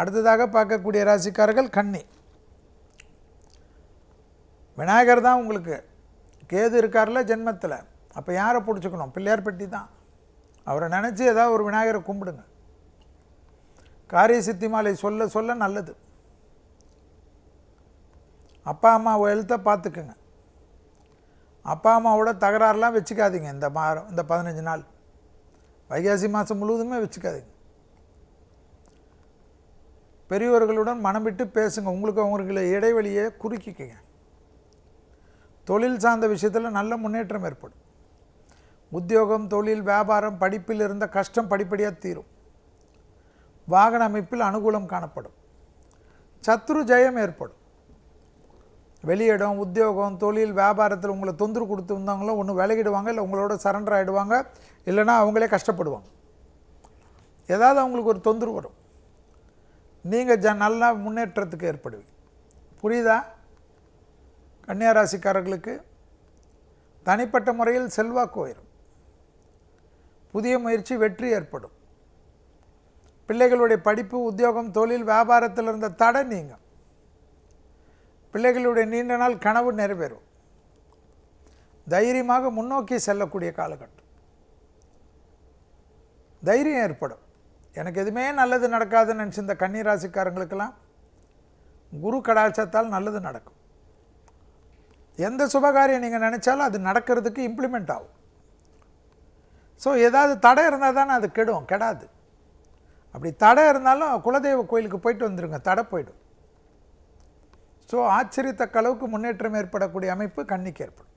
அடுத்ததாக பார்க்கக்கூடிய ராசிக்காரர்கள் கன்னி. விநாயகர் தான் உங்களுக்கு கேது இருக்கார்ல ஜென்மத்தில். அப்போ யாரை பிடிச்சிக்கணும்? பிள்ளையார் பெட்டி தான். அவரை நினச்சி ஏதாவது ஒரு விநாயகரை கும்பிடுங்க. காரிய சித்தி மாலை சொல்ல சொல்ல நல்லது. அப்பா அம்மா ஹெல்த்தை பார்த்துக்குங்க. அப்பா அம்மாவோட தகராறுலாம் வச்சுக்காதீங்க. இந்த மாதம் இந்த பதினஞ்சு நாள். வைகாசி மாதம் முழுவதுமே வச்சுக்காதீங்க. பெரியவர்களுடன் மனம் விட்டு பேசுங்க. உங்களுக்கு அவங்களுக்கு இடைவெளியை குறுக்கிக்கங்க. தொழில் சார்ந்த விஷயத்தில் நல்ல முன்னேற்றம் ஏற்படும். உத்தியோகம் தொழில் வியாபாரம் படிப்பில் இருந்த கஷ்டம் படிப்படியாக தீரும். வாகன அமைப்பில் அனுகூலம் காணப்படும். சத்ரு ஜெயம் ஏற்படும். வெளியிடம் உத்தியோகம் தொழில் வியாபாரத்தில் உங்களை தொந்தரவு கொடுத்து வந்தாங்களோ ஒன்று விலகிடுவாங்க இல்லை உங்களோட சரண்டர் ஆகிடுவாங்க இல்லைன்னா அவங்களே கஷ்டப்படுவாங்க. ஏதாவது அவங்களுக்கு ஒரு தொந்தரவு வரும். நீங்கள் ஜ நல்லா முன்னேற்றத்துக்கு ஏற்படுவீங்க. புரியுதா? கன்னியாராசிக்காரர்களுக்கு தனிப்பட்ட முறையில் செல்வாக்கு உயரும். புதிய முயற்சி வெற்றி ஏற்படும். பிள்ளைகளுடைய படிப்பு உத்தியோகம் தொழில் வியாபாரத்தில் இருந்த தடை நீங்கும். பிள்ளைகளுடைய நீண்ட நாள் கனவு நிறைவேறும். தைரியமாக முன்னோக்கி செல்லக்கூடிய காலகட்டம். தைரியம் ஏற்படும். எனக்கு எதுவுமே நல்லது நடக்காதுன்னு நினச்சி இந்த கன்னிராசிக்காரங்களுக்கெல்லாம் குரு கடாட்சத்தால் நல்லது நடக்கும். எந்த சுபகாரியம் நீங்கள் நினச்சாலும் அது நடக்கிறதுக்கு இம்ப்ளிமெண்ட் ஆகும். ஸோ ஏதாவது தடை இருந்தால் தானே அது கெடும் கெடாது. அப்படி தடை இருந்தாலும் குலதெய்வ கோயிலுக்கு போயிட்டு வந்துடுங்க தடை போயிடும். ஸோ ஆச்சரியத்தக்க அளவுக்கு முன்னேற்றம் ஏற்படக்கூடிய அமைப்பு கன்னிக்கு ஏற்படும்.